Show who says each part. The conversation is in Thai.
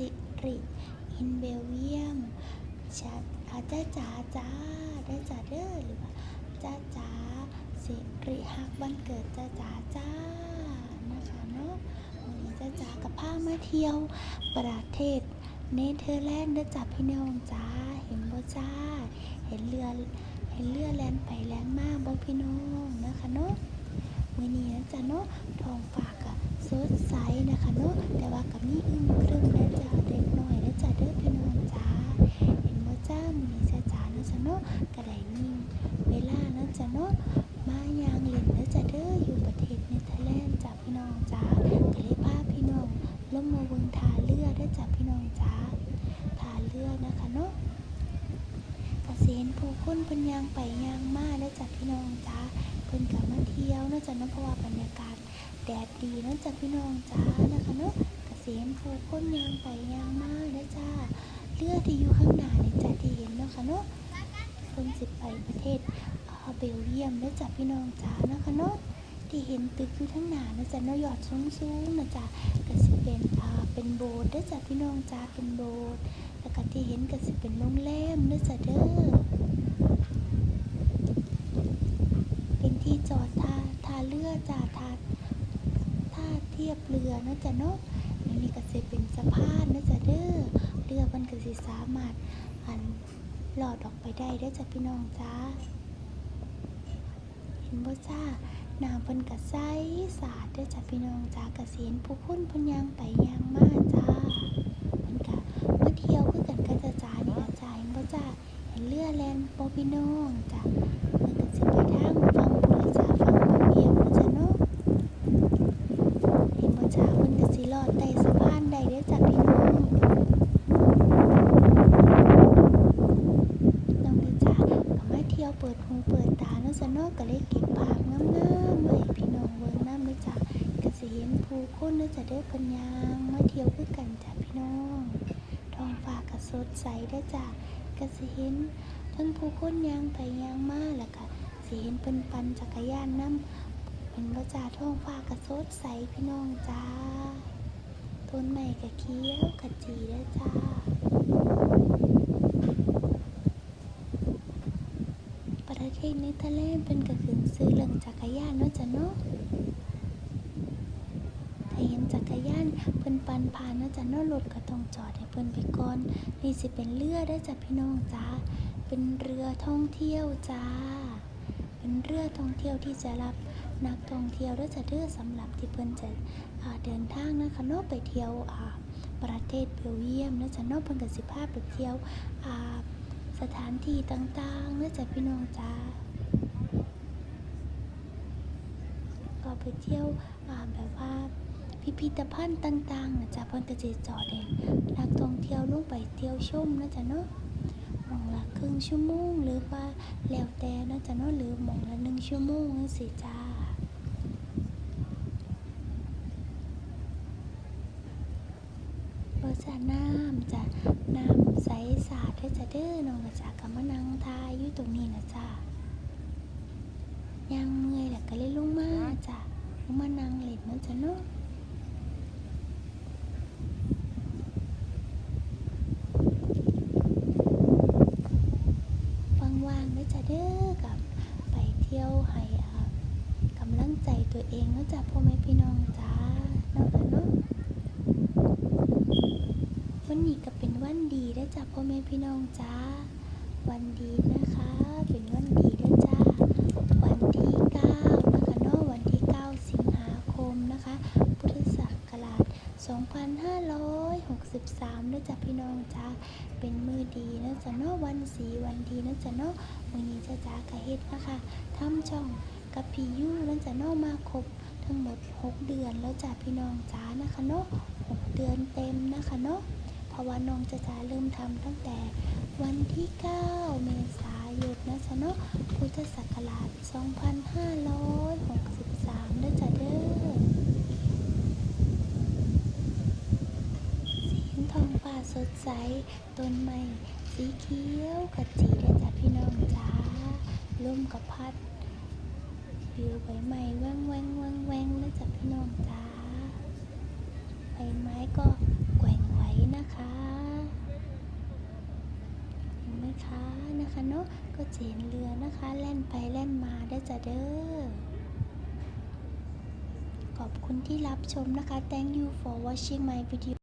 Speaker 1: สิริอินเบลเยียมชัดอาจ้าจ๋าจ้าได้จ้าเด้อหรือว่าจ้าจ๋าสิริฮักวันเกิดจ้าจ๋าจ้านะคะเนาะวันนี้จ้าจ๋ากับพามาเที่ยวประเทศเนเธอร์แลนด์เด้จ้าพี่น้องจ้าเห็นบ่จ้า เห็นเรือเห็นเรือแลนไปแลนมาบ่พี่น้องนะคะเนาะมื้อนี้นะจ๊ะเนาะทองฟ้าก็สดใสนะคะเนาะแต่ว่าก็มีอึมครึม ด้อจ้ะพี่น้องจ้าท่าเรือนะคะเนาะกเกษนผู้คนเพิ่นยางไปยางมาแล้วจ้ะพี่น้องจ้าเพิ่นกลับมาเที่ยวเนาะจ้ะเนาะเพราะว่าบรรยากาศแดดดีเนาะจ้ะพี่น้องจ้านะคะเนาะเกษนผู้คนยางไปยางมาแล้วจ้าเรือที่อยู่ข้างหน้านี่จ้ะที่เห็นเนาะค่ะเนาะเพิ่นสิไปประเทศเอ่อเบลเยียมแล้วจ้ะพี่น้องจ้านะคะเนาะที่เห็นตึกอยู่ข้างหน้านะจ้ะนาะยอดสูงๆนะจ้ะก็สิเป็นอ่าเป็น โบสถ์เด้อจ้ะพี่น้องจ้าเป็นโบสถ์แล้วก็ที่เห็นก็สิเป็นโรงแรมเด้อจ้ะเด้อเป็นที่จอดท่าท่าเรือจ้าท่าท่าเทียบเรือนาะจ้ะเนาะอันนี้ก็สิเป็นสะพานเนาะจ้ะเด้อเรือมันก็สิสามารถหันหลอดออกไปได้เด้อจ้ะพี่น้องจ้าเห็นบ่จ้าน้ำเพิ่นก็ใสสะอาดเด้อจ้ะพี่น้องจ้ากระเสียนผู้คนเพิ่นย่างไปย่างมาจ้า เพิ่นก็มาเที่ยวคือกันกับจ้าจ๋านี่ล่ะจ้าเห็นบ่จ้า เห็นเรือแลนบ่พี่น้องจ้าเพิ่นก็สิไปทางฝั่งพุ่นละจ้าฝั่งเบลเยียมนะจ้าเนาะเห็นบ่จ้าเพิ่นก็สิลอดใต้สะพานได้เด้อจ้าพี่น้องน้องนี่จ้าก็มาเที่ยวเปิดหูเปิดตาเนาะจ้าเนาะก็เลยเก็บภาพงามๆมาให้พี่น้องเบิ่งนำเด้อจ้าก็สิเห็นผู้คนเด้อจ้าเด้อเพิ่นย่างมาเที่ยวคือกันจ้าพี่น้องท้องฟ้าก็สดใสได้อจ้ะ ก็สิเห็นทั้งผู้คนยางไปยางมาแล้วก็สิเห็นเพิ่นปั่นจักรยานนำเป็นบ่จ้าท้องฟ้าก็สดใสพี่น้องจ้าต้นไม้ก็เขียวขจีได้อจ้าประเทศเนเธอร์แลนด์เป็นก็ขึ้นซื้อเรื่องจักรยานเนาะจ้ะเนาะ ถ้เห็นจักรยานเพิ่นปันผ่านเนาะจ้ะเนาะรถก็ต้องจอดให้เพิ่นไปก่อน นี่สิเป็นเรือได้อจ้ะพี่น้องจ้าเป็นเรือท่องเที่ยวจ้า เป็นเรือท่องเที่ยวที่จะรับนักท่องเที่ยวด้วยจะเด้อสำหรับที่เพิ่นจะเดินทางนะคะนาะไปเที่ยวประเทศเบลเยียมเนะจ้ะนาะเพิ่นก็สิพาไปเที่ยวสถานที่ต่างๆเนะจ้ะพี่น้องจ้าก็ไปเที่ยวแบบว่า พิพิธภัณฑ์ต่างๆนะจ๊ะเพิ่นก็จะจอดให้นักท่องเที่ยวลงไปเที่ยวชมนะจ๊ะเนาะหมองละครึ่งชั่วโมงหรือว่าแล้วแต่นะจ๊ะเนาะหรือหมองละหนึ่งชั่วโมงจังซี้จ้ารสชาน้ำจ้ะน้ำใสสะอาดเด้จ้ะเด้อน้องนะจ๊ะก็มานั่งทายอยู่ตรงนี้นะจ๊ะย่างเมื่อยแล้วก็เลยลงมาจ้ะลงมานั่งเล่นนะจ๊ะเนาะ ว่างๆนะจ๊ะเด้อกับไปเที่ยวให้อ่ากำลัง ใจตัวเองนาะจ๊ะพ่อแม่พี่น้องจ้าเนาะค่ะเนาะวันนี้ก็เป็นวันดีนะจ๊ะพ่อแม่พี่น้องจ้าวันดีนะคะ เป็นวันดีเด้อจ้าวันที่เก้านะคะเนาะวันที่เก้าสิงหาคมนะคะ พุทธศักราช2563นะจ๊ะพี่น้องจ้าเป็นมือดีนะจ๊ะเนาะวันสีวันดีนะจ๊ะเนาะวันนี้จะจ้ากะเฮ็ดนะคะทำช่อง กับพี่ยูนะจ๊ะนาะมาครบทั้งหมด 6 เดือนแล้วจ้ะพี่น้องจ้านะคะเนาะ6เดือนเต็มนะคะเนาะเพราะว่าน้องจะจ้าเริ่มทำตั้งแต่วันที่ 9 เมษายนนะจ๊ะเนาะพุทธศักราช 2563นะจ๊ะเด้อสีทองฟ้าสดใสต้นไม้สีเขียวขจีได้จ้ะพี่น้องจ้าลมกับพัด วิวใบไม้แว่งแว่งแว่งแว่งนะจ๊ะพี่น้องจ้าใบไม้ก็แกว่งไว้นะคะเห็นไหมคะนะคะเนาะก็เจนเรือนะคะแล่นไปแล่นมาได้จ้ะเด้อขอบคุณที่รับชมนะคะ thank you for watching my video